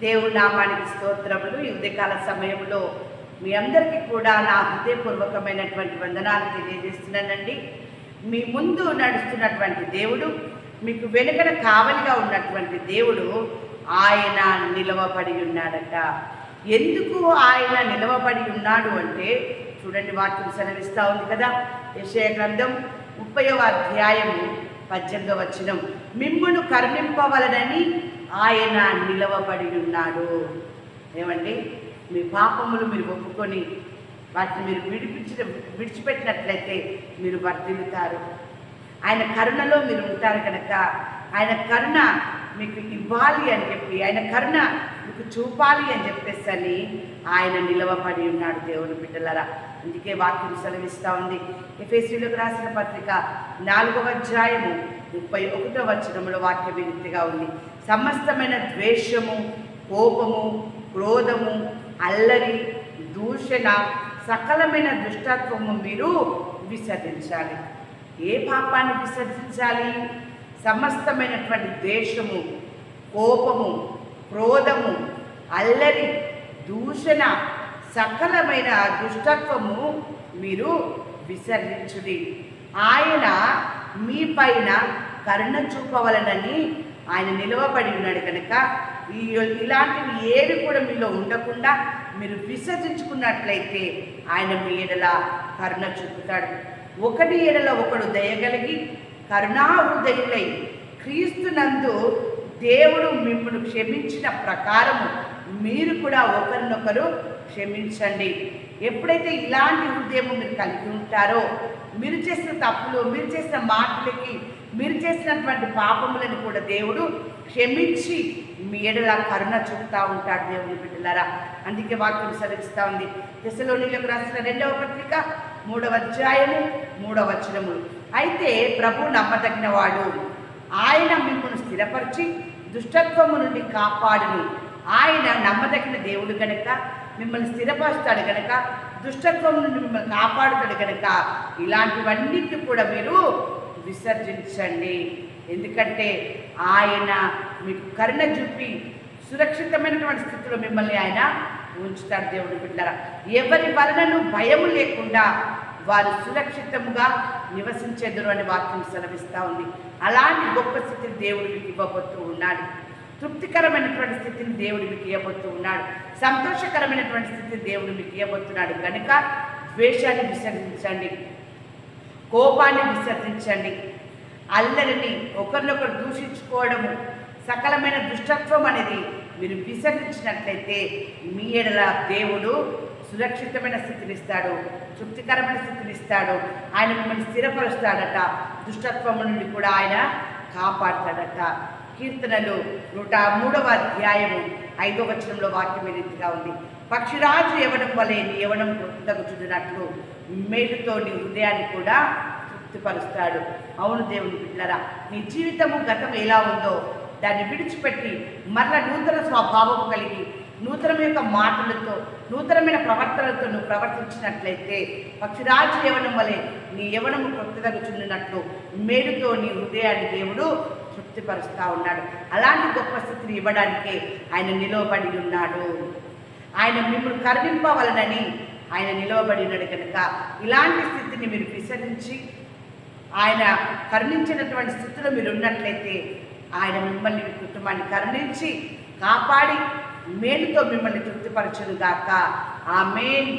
దేవుడి నామానికి స్తోత్రములు. ఈ ఉదయకాల సమయంలో మీ అందరికీ కూడా నా హృదయపూర్వకమైనటువంటి వందనాలు తెలియజేస్తున్నానండి. మీ ముందు నడుస్తున్నటువంటి దేవుడు మీకు వెనుకన కావలిగా ఉన్నటువంటి దేవుడు ఆయన నిలవబడి ఉన్నాడట. ఎందుకు ఆయన నిలవబడి ఉన్నాడు అంటే చూడండి వాక్యం సెలవిస్తూ ఉంది కదా. యశయ గ్రంథం ముప్పైవ అధ్యాయము పద్దెనిమిదవ వచనం. మిమ్మును కరుణింపవలనని ఆయన నిలవబడి ఉన్నాడు ఏమండి? మీ పాపములు మీరు ఒప్పుకొని వాటిని మీరు విడిపించిన విడిచిపెట్టినట్లయితే మీరు వర్ధిల్లుతారు. ఆయన కరుణలో మీరు ఉంటారు కనుక ఆయన కరుణ మీకు ఇవ్వాలి అని చెప్పి ఆయన కరుణ మీకు చూపాలి అని చెప్పేసి అని ఆయన నిలవబడి ఉన్నాడు దేవుని బిడ్డలరా. అందుకే వాక్యం సెలవిస్తూ ఉంది. ఎఫ్ఎస్సీలకు రాసిన పత్రిక నాలుగవ అధ్యాయము ముప్పై ఒకటో వచనంలో వాక్య వినితిగా ఉంది. సమస్తమైన ద్వేషము కోపము క్రోధము అల్లరి దూషణ సకలమైన దుష్టత్వము మీరు విసర్జించాలి. ఏ పాపాన్ని విసర్జించాలి? సమస్తమైనటువంటి ద్వేషము కోపము క్రోధము అల్లరి దూషణ సకలమైన దుష్టత్వము మీరు విసర్జించుడి. ఆయన మీ పైన కరుణ చూపవలనని ఆయన నిలవబడి ఉన్నాడు కనుక ఈ ఇలాంటివి ఏవి కూడా మీలో ఉండకుండా మీరు విసర్జించుకున్నట్లయితే ఆయన మీ ఎడల కరుణ చూపుతాడు. ఒకటి ఎడల ఒకడు దయగలిగి కరుణా హృదయులై క్రీస్తునందు దేవుడు మిమ్మల్ని క్షమించిన ప్రకారము మీరు కూడా ఒకరినొకరు క్షమించండి. ఎప్పుడైతే ఇలాంటి హృదయం మీరు కలిగి ఉంటారో మీరు చేసిన తప్పులు మీరు చేసిన మాటలకి మీరు చేసినటువంటి పాపములను కూడా దేవుడు క్షమించి మీ ఎడల కరుణ చూపుతూ ఉంటాడు దేవుని బిడ్డలారా. అందుకే వాక్యం సరిస్తూ ఉంది. దశలోనిలకు రాసిన రెండవ పత్రిక మూడవ అధ్యాయము మూడవ వచనము. అయితే ప్రభు నమ్మదగిన వాడు ఆయన మిమ్మల్ని స్థిరపరిచి దుష్టత్వము నుండి కాపాడును. ఆయన నమ్మదగిన దేవుడు గనుక మిమ్మల్ని స్థిరపరుస్తాడు కనుక దుష్టత్వం నుండి మిమ్మల్ని కాపాడుతాడు కనుక ఇలాంటివన్నిటిని కూడా మీరు విసర్జించండి. ఎందుకంటే ఆయన మీకు కరుణ చూపి సురక్షితమైనటువంటి స్థితిలో మిమ్మల్ని ఆయన ఉంచుతాడు దేవుడు బిడ్డ ఎవరి వలనను భయం లేకుండా వారు సురక్షితముగా నివసించెదరు అని వాక్యం సెలవిస్తూ ఉంది. అలాంటి గొప్ప స్థితిని దేవుడు మీకు ఇవ్వబోతూ ఉన్నాడు. తృప్తికరమైనటువంటి స్థితిని దేవుడు మీకు ఇవ్వబోతూ ఉన్నాడు. సంతోషకరమైనటువంటి స్థితిని దేవుడు మీకు ఇవ్వబోతున్నాడు. కనుక ద్వేషాన్ని విసర్జించండి. కోపాన్ని విసర్జించండి. అల్లరిని ఒకరినొకరు దూషించుకోవడము సకలమైన దుష్టత్వం అనేది మీరు విసర్జించినట్లయితే మీ ఎడల దేవుడు సురక్షితమైన స్థితిని ఇస్తాడు తృప్తికరమైన స్థితిని ఇస్తాడు ఆయన మిమ్మల్ని స్థిరపరుస్తాడట దుష్టత్వం నుండి కూడా ఆయన కాపాడతాడట. కీర్తనలు నూట మూడవ అధ్యాయము ఐదవ వచనంలో వాక్యం రీతిగా ఉంది. పక్షిరాజు ఎవడం వలె నీ యవనం తగ్గుచున్నట్లు మేలుతో నీ హృదయాన్ని కూడా తృప్తిపరుస్తాడు. అవును దేవుని బిడ్డరా నీ జీవితము గతం ఎలా ఉందో దాన్ని విడిచిపెట్టి మరల నూతన స్వభావం కలిగి నూతనం యొక్క మాటలతో నూతనమైన ప్రవర్తనలతో నువ్వు ప్రవర్తించినట్లయితే పక్షిరాజు యవనం వలె నీ యవనము కొత్తదగుచున్నట్లు మేలుతో నీ హృదయాన్ని దేవుడు తృప్తిపరుస్తూ ఉన్నాడు. అలాంటి గొప్ప స్థితిని ఇవ్వడానికే ఆయన నిలవబడి ఉన్నాడు. ఆయన మిమ్మల్ని కరుణింపవలనని ఆయన నిలవబడి ఉన్నాడు కనుక ఇలాంటి స్థితిని మీరు విసరించి ఆయన కరుణించినటువంటి స్థితిలో మీరు ఉన్నట్లయితే ఆయన మిమ్మల్ని మీ కుటుంబాన్ని కరుణించి కాపాడి మేలుతో మిమ్మల్ని తృప్తిపరచును గాక మెయిన్